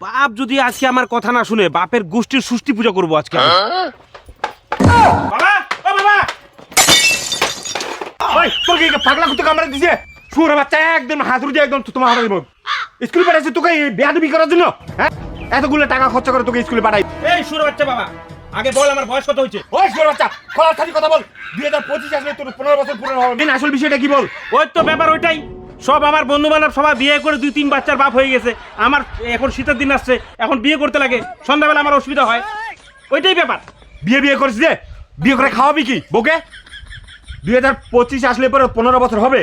বাপ যদি আজকে আমার কথা না শুনে বাপের গোষ্ঠীর সুষ্টি পূজা করব আজকে বাবা ও বাবা। ওই তোর কি পাগলা কুত্তে কামড়ে দিছে? শুয়োর বাচ্চা একদম হাতুড়ি দিয়ে একদম তোমার হাতে দিব স্কুল পাঠাইছে তোকে বেয়াদবি করার জন্য হ্যাঁ? এতগুলো টাকা খরচ করে তোকে স্কুলে পাঠাই। এই বাচ্চা বাবা আগে বল আমার বয়স কত হয়েছে? ওই শুয়োর বাচ্চা খালি কথা বল। দুই হাজার পঁচিশ আসলে তোর পনেরো বছর হবে। আসল বিষয়টা কি বল? ওই তো ব্যাপার ওইটাই। সব আমার বন্ধু বান্ধব সবাই বিয়ে করে দুই তিন বাচ্চার বাপ হয়ে গেছে। আমার এখন শীতের দিন আসছে এখন বিয়ে করতে লাগে সন্ধ্যাবেলা আমার অসুবিধা হয়। ওইটাই ব্যাপার। বিয়ে বিয়ে করছিস যে বিয়ে করে খাওয়াবি কি বকে দুই হাজার পঁচিশ আসলে পরে পনেরো বছর হবে।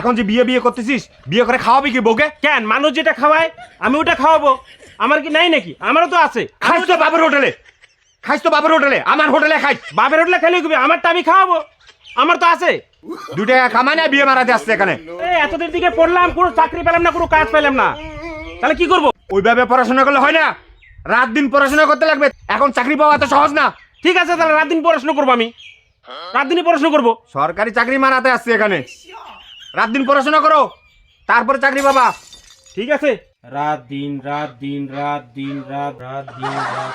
এখন যে বিয়ে বিয়ে করতেছিস বিয়ে করে খাওয়াবি কি বকে কেন? মানুষ যেটা খাওয়ায় আমি ওটা খাওয়াবো। আমার কি নাই নাকি? আমারও তো আছে। খাইস তো বাপের হোটেলে। খাইস তো বাপের হোটেলে। আমার হোটেলে খাইস। বাপের হোটেলে খেলে কি আমারটা আমি খাওয়াবো। আমার তো আছে। দু টাকা কামাই না বিয়ে মারাতে আসছে এখানে। এতদিন দিকে পড়লাম কোনো চাকরি পেলাম না কোনো কাজ পেলাম না। তাহলে কি করব? ওইভাবে পড়াশোনা করলে হয় না। রাত দিন পড়াশোনা করতে লাগবে এখন চাকরি পাওয়া তো সহজ না। ঠিক আছে তাহলে রাত দিন পড়াশোনা করব আমি। রাত দিনই পড়াশোনা করব। সরকারি চাকরি মারাতে আসছে এখানে। রাত দিন পড়াশোনা করো তারপরে চাকরি পাবা। ঠিক আছে। রাত দিন রাত দিন রাত দিন রাত রাত দিন। রাত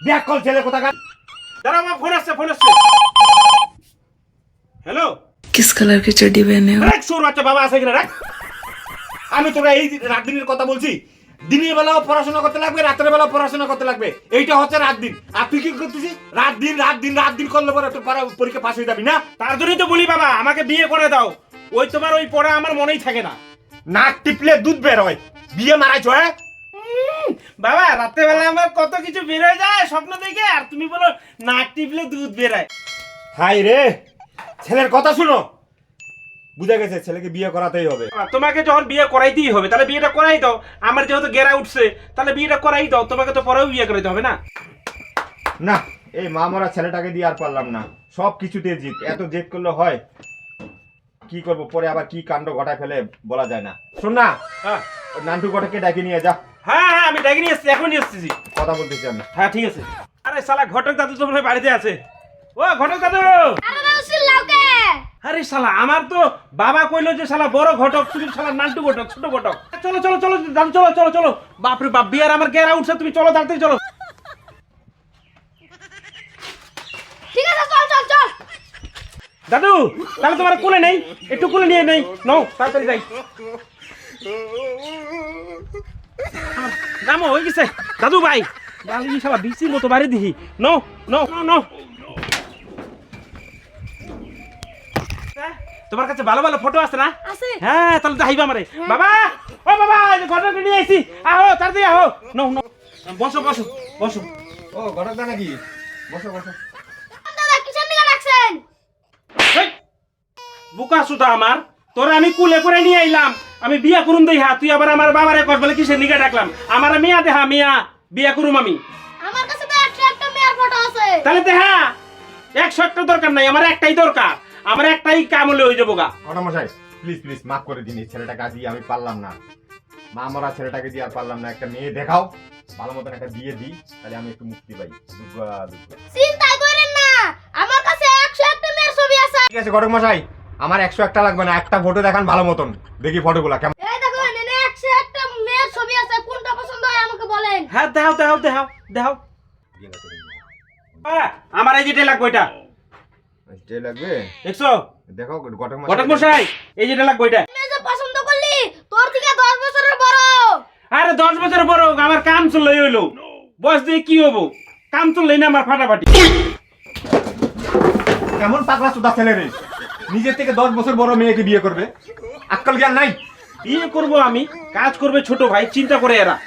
ব্যাক কল ছেলে কথা দাঁড়াও আমার ফোন আসছে ফোন আসছে হ্যালো किस कलर की चड्डी पहने हो রাখ সুর বাচ্চা বাবা আছে কিনা রাখ আমি তোরা এই রাত দিনের কথা বলছি দিনের বেলাও পড়াশোনা করতে লাগবে রাতের বেলাও পড়াশোনা করতে লাগবে এইটা হচ্ছে রাত দিন আর তুই কি করতেছিস রাত দিন রাত দিন রাত দিন করলে পরে তোর পারা- পরীক্ষা পাস হয়ে যাবি না তার জন্যই তো বলি বাবা আমাকে বিয়ে করে দাও ওই তোমার ওই পড়া আমার মনেই থাকে না নাক টিপলে দুধ বের হয় বিয়ে মারাইছো হ্যাঁ বাবা রাত্রেবেলা আমার কত কিছু বের হয়ে যায় স্বপ্ন দেখে আর তুমি বলো নাক টিপলে দুধ বেরায় হাই রে ছেলের কথা শুনো। বুঝা গেছে ছেলেকে বিয়ে করাতেই হবে। তোমাকে যখন বিয়ে করাইতেই হবে তাহলে বিয়েটা করাই দাও। আমার যেহেতু গেরা উঠছে তাহলে বিয়েটা করাই দাও তোমাকে তো পরেও বিয়ে করাইতে হবে না। না এই মা মরা ছেলেটাকে দিয়ে আর পারলাম না। সব কিছুতে জিত এত জেদ করলে হয়। কি করব পরে আবার কি কাণ্ড ঘটায় ফেলে বলা যায় না। শোন না হ্যাঁ। নান্টু কটাকে ডাকে নিয়ে যা। হ্যাঁ হ্যাঁ আমি ডাকি নিয়ে এসছি এখনই এসেছি। কথা বলতেছি আমি। হ্যাঁ ঠিক আছে। আরে শালা ঘটক দাদু তো মনে হয় বাড়িতে আছে। ও ঘটক দাদু! আরে শালা আমার তো বাবা কইলো যে শালা বড় ঘটক তুমি শালা নান্টু ঘটক ছোট ঘটক। চলো চলো চলো দাদু চলো চলো চলো। বাপরে বাপ বিয়ার আমার গেরা উঠছে তুমি চলো তাড়াতাড়ি চলো। ঠিক আছে চল চল চল। দাদু তাহলে তোমার কোলে নেই একটু কোলে নিয়ে নেই। নাও তাড়াতাড়ি যাই। নামো হয়ে গেছে। দাদু ভাই বালি শালা বিসির মতো বাড়ি দিহি। No no no no. তোমার কাছে ভালো ভালো ফটো আছে না? আছে। হ্যাঁ তাহলে যাইবা আমারে। বাবা ও বাবা এই যে ঘটনা নিয়ে আইছি। আহো তাড়াতাড়ি আহো। No no. বসো বসো বসো। ও ঘটকদা নাকি? বসো বসো। দাদা রাখছেন? হেই! বোকা সুতা আমার। তোরে আমি কুলে করে নিয়ে আইলাম। আমি বিয়া করুম দেই হা তুই আবার আমার বাবারে কস বলে কিসের নিগা ডাকলাম? আমার মিয়া দেহা মিয়া বিয়া করুম আমি। আমার কাছে তো একটা একটা মেয়ের ফটো আছে। তাহলে দেহা একশো একটা দরকার নাই আমার একটাই দরকার। আমার একটাই কাম হলে হয়ে যাব গা। ঘটমশাই প্লিজ প্লিজ মাফ করে দিন এই ছেলেটাকে দিয়ে আমি পারলাম না। মা মরা ছেলেটাকে দিয়ে আর পারলাম না একটা মেয়ে দেখাও। ভালো মতন একটা বিয়ে দিই তাহলে আমি একটু মুক্তি পাই। চিন্তাই করেন না আমার কাছে একশো একটা মেয়ের ছবি আছে। ঠিক আছে ঘটক মশাই। আমার একশো একটা লাগবে না একটা ফটো দেখান ভালো মতন। দেখি ফটোগুলা কেমন। এই দেখো এনে একশো একটা মেয়ের ছবি আছে কোনটা পছন্দ হয় আমাকে বলেন। হ্যাঁ দেখাও দেখাও দেখাও দেখাও। আমার এই যেটা লাগবে এটা যে লাগবে? দেখছ? দেখো মশাই। এই যেটা লাগবে এটা মেয়ে যে পছন্দ করলি তোর থেকে বছরের বড়। আরে দশ বছর বড় আমার কাম চললে হইল। বয়স দিয়ে কি হব? কাম চললেই না আমার ফাটাফাটি। কেমন পাগলা সুদা ছেলে রে? নিজের থেকে দশ বছর বড় মেয়েকে বিয়ে করবে? আক্কাল জ্ঞান নাই? বিয়ে করব আমি, কাজ করবে ছোট ভাই, চিন্তা করে এরা।